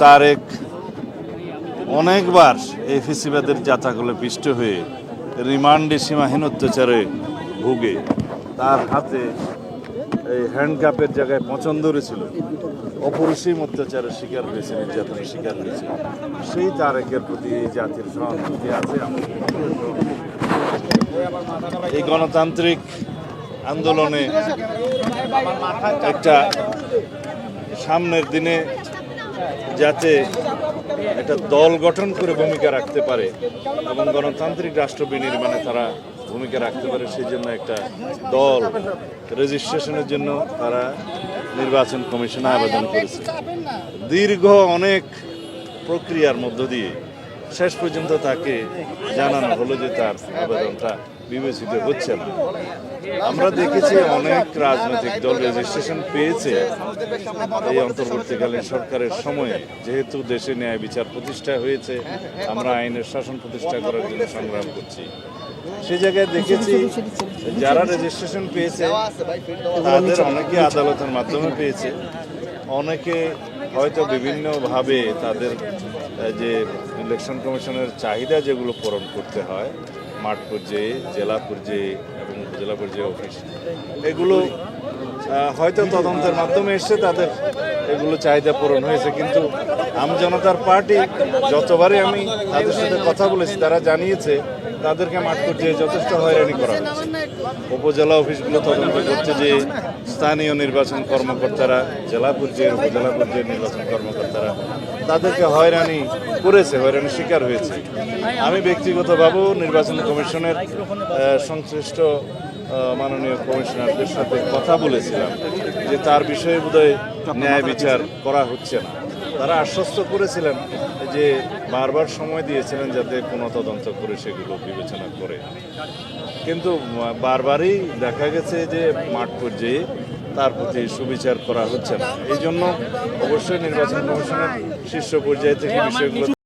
তারেক অনেকবার এই ফিসিবাদের যাতাগুলো পিষ্ট হয়ে রিমান্ডে সীমাহীন অত্যাচারে ভুগে তার হাতে এই হ্যান্ডকাপের জায়গায় পছন্দ ছিল অপরিসীম অত্যাচারের শিকার হয়েছে, নির্যাতনের শিকার হয়েছে। সেই তারেকের প্রতি এই জাতির সহানুভূতি আছে এই গণতান্ত্রিক আন্দোলনে একটা সামনের দিনে যাতে একটা দল গঠন করে ভূমিকা রাখতে পারে এবং গণতান্ত্রিক রাষ্ট্র বিনির্মাণে তারা ভূমিকা রাখতে পারে সেই জন্য একটা দল রেজিস্ট্রেশনের জন্য তারা নির্বাচন কমিশনে আবেদন করেছে। দীর্ঘ অনেক প্রক্রিয়ার মধ্য দিয়ে শেষ পর্যন্ত তাকে জানানো হলো যে তার আবেদনটা বিবেচিত হচ্ছে না। আমরা দেখেছি অনেক রাজনৈতিক দল রেজিস্ট্রেশন পেয়েছে এই অন্তর্বর্তীকালীন সরকারের সময়ে। যেহেতু দেশে ন্যায় বিচার প্রতিষ্ঠা হয়েছে, আমরা আইনের শাসন প্রতিষ্ঠা করার জন্য সংগ্রাম করছি। সে জায়গায় দেখেছি যারা রেজিস্ট্রেশন পেয়েছে, তাদের অনেকে আদালতের মাধ্যমে পেয়েছে। অনেকে হয়তো বিভিন্নভাবে তাদের যে ইলেকশন কমিশনের চাহিদা যেগুলো পূরণ করতে হয় মাঠ পর্যায়ে জেলা পর্যায়ে এবং জেলা পর্যায়ে অফিস। এগুলো হয়তো তদন্তের মাধ্যমে এসে তাদের এগুলো চাহিদা পূরণ হয়েছে, কিন্তু আম জনতার পার্টি যতবারই আমি তাদের সাথে কথা বলেছি, তারা জানিয়েছে, তাদেরকে মাঠ পর্যায়ে যথেষ্ট হয়রানি করা হয়েছে। উপজেলা অফিসগুলো তদন্ত করছে যে স্থানীয় নির্বাচন কর্মকর্তারা, জেলা পর্যায়ের উপজেলা পর্যায়ের নির্বাচন কর্মকর্তারা, তাদেরকে হয়রানি করেছে হয়রানি শিকার হয়েছে। আমি ব্যক্তিগতভাবেও নির্বাচন কমিশনের সংশ্লিষ্ট মাননীয় কমিশনারদের সাথে কথা বলেছিলাম যে তার বিষয়ে বোধহয় ন্যায় বিচার করা হচ্ছে না। তারা আশ্বস্ত করেছিলেন যে বারবার সময় দিয়েছিলেন যাতে কোনো তদন্ত করে সেগুলো বিবেচনা করে। কিন্তু বারবারই দেখা গেছে যে মাঠ পর্যায়ে তার প্রতি সুবিচার করা হচ্ছে না। এই জন্য অবশ্যই নির্বাচন কমিশনের শীর্ষ পর্যায়ে থেকে বিষয়গুলো